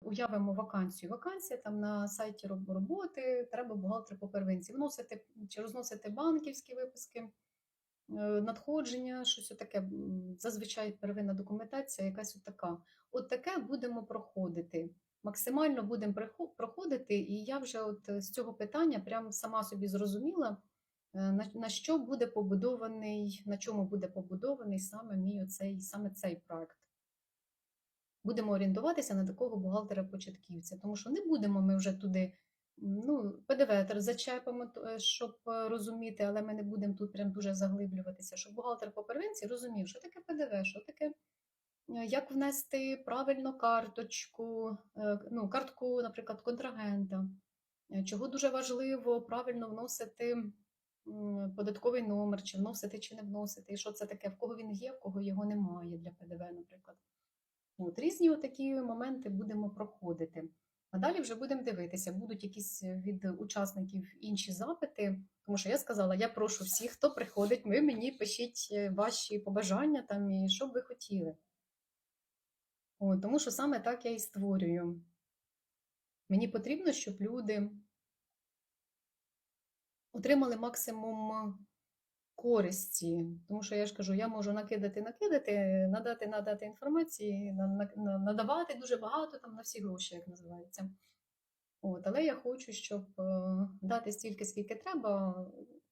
Уявимо вакансію. Вакансія там на сайті роботи, треба бухгалтер по первинці. Вносити чи розносити банківські виписки, е, надходження, щось таке. Зазвичай первинна документація, якась така. От таке будемо проходити. Максимально будемо проходити, і я вже от з цього питання прям сама собі зрозуміла, е, на що буде побудований, на чому буде побудований саме мій оцей, саме цей проект будемо орієнтуватися на такого бухгалтера-початківця, тому що не будемо ми вже туди. Ну, ПДВ зачепимо, е, щоб е, розуміти, але ми не будемо тут прям дуже заглиблюватися, щоб бухгалтер по первинці розумів, що таке ПДВ, що таке, е, як внести правильно карточку, ну, картку, наприклад, контрагента, чого дуже важливо правильно вносити податковий номер, чи вносити, чи не вносити, і що це таке, в кого він є, в кого його немає для ПДВ, наприклад. От, різні такі моменти будемо проходити. А далі вже будемо дивитися, будуть якісь від учасників інші запити. Тому що я сказала, я прошу всіх, хто приходить, ви мені пишіть е, ваші побажання там і що б ви хотіли. От, тому що саме так я і створюю. Мені потрібно, щоб люди отримали максимум користі. Тому що я ж кажу, я можу накидати, накидати, надати, надати інформації, на- на- на- надавати дуже багато там на всі гроші, як називається. От, але я хочу, щоб е, дати стільки, скільки треба.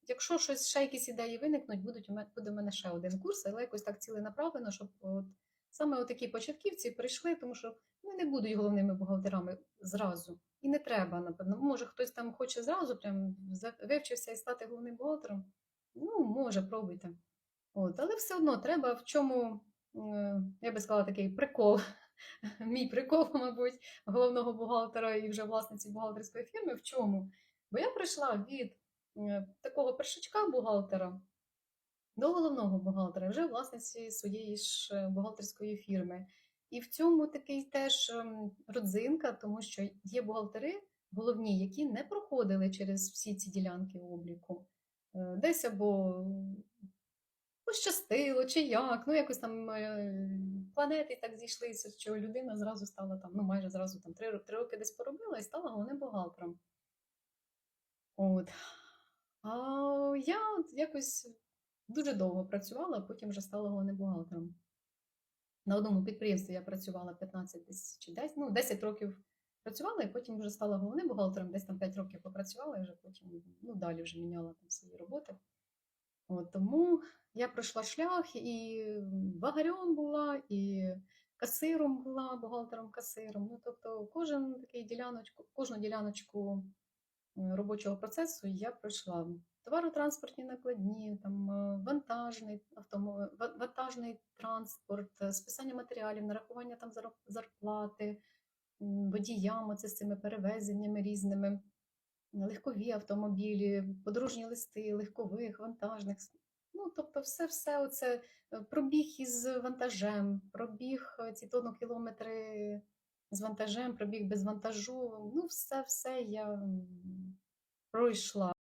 Якщо щось ще якісь ідеї виникнуть, будуть у мене буде у мене ще один курс, але якось так ціленаправлено, щоб от саме такі початківці прийшли, тому що вони не будуть головними бухгалтерами зразу. І не треба, напевно. Може, хтось там хоче зразу, прям вивчився і стати головним бухгалтером. Ну, може, пробуйте. От, але все одно треба в чому, е, я би сказала, такий прикол. Мій прикол, мабуть, головного бухгалтера і вже власниці бухгалтерської фірми. В чому? Бо я прийшла від е, такого першачка бухгалтера до головного бухгалтера, вже власниці своєї ж е, бухгалтерської фірми. І в цьому такий теж ем, родзинка, тому що є бухгалтери головні, які не проходили через всі ці ділянки обліку. Е, Десь або пощастило, чи як, ну якось там е, планети так зійшлися, що людина зразу стала там, ну майже зразу там три, ро- три роки десь поробила і стала головним бухгалтером. От. А я от якось дуже довго працювала, а потім вже стала головним бухгалтером. На одному підприємстві я працювала 15 десь чи 10, ну, 10 років працювала, і потім вже стала головним бухгалтером, десь там 5 років попрацювала, і вже потім ну, далі вже міняла там свої роботи. От, тому я пройшла шлях і багарем була, і касиром була, бухгалтером-касиром. Ну, тобто, кожен такий діляночку, кожну діляночку е, робочого процесу я пройшла. Товаротранспортні накладні, там, е, вантажний, автомо... вантажний транспорт, е, списання матеріалів, нарахування там зарплати, м, водіям, з цими перевезеннями різними легкові автомобілі, подорожні листи, легкових, вантажних. Ну, тобто, все, все оце е, пробіг із вантажем, пробіг е, ці тонну-кілометри з вантажем, пробіг без вантажу. Ну, все, все я пройшла.